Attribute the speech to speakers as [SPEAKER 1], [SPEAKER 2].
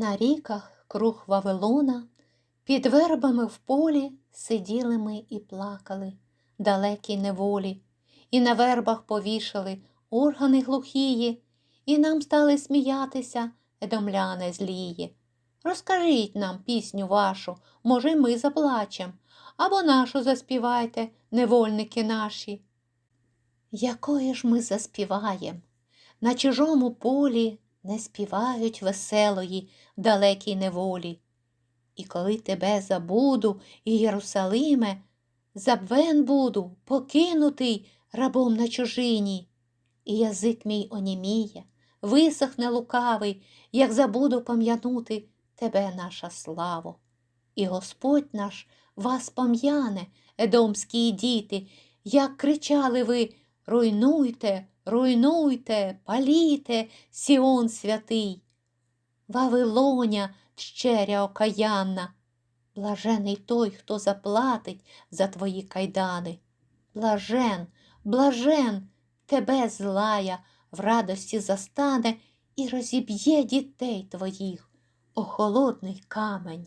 [SPEAKER 1] На ріках круг Вавилона, під вербами в полі сиділи ми і плакали, далекій неволі, і на вербах повішали органи глухії, і нам стали сміятися едомляне злії. Розкажіть нам пісню вашу, може, ми заплачем, або нашу заспівайте, невольники наші. Якої ж ми заспіваєм? На чужому полі не співають веселої далекій неволі. І коли тебе забуду, Єрусалиме, забвен буду, покинутий рабом на чужині, і язик мій оніміє, висохне лукавий, як забуду пам'янути тебе, наша славо. І Господь наш вас пом'яне, едомські діти, як кричали ви Руйнуйте, руйнуйте, паліте, Сіон святий. Вавилоня, щеря окаянна, блажений той, хто заплатить за твої кайдани. Блажен, блажен, тебе злая в радості застане і розіб'є дітей твоїх, о холодний камень.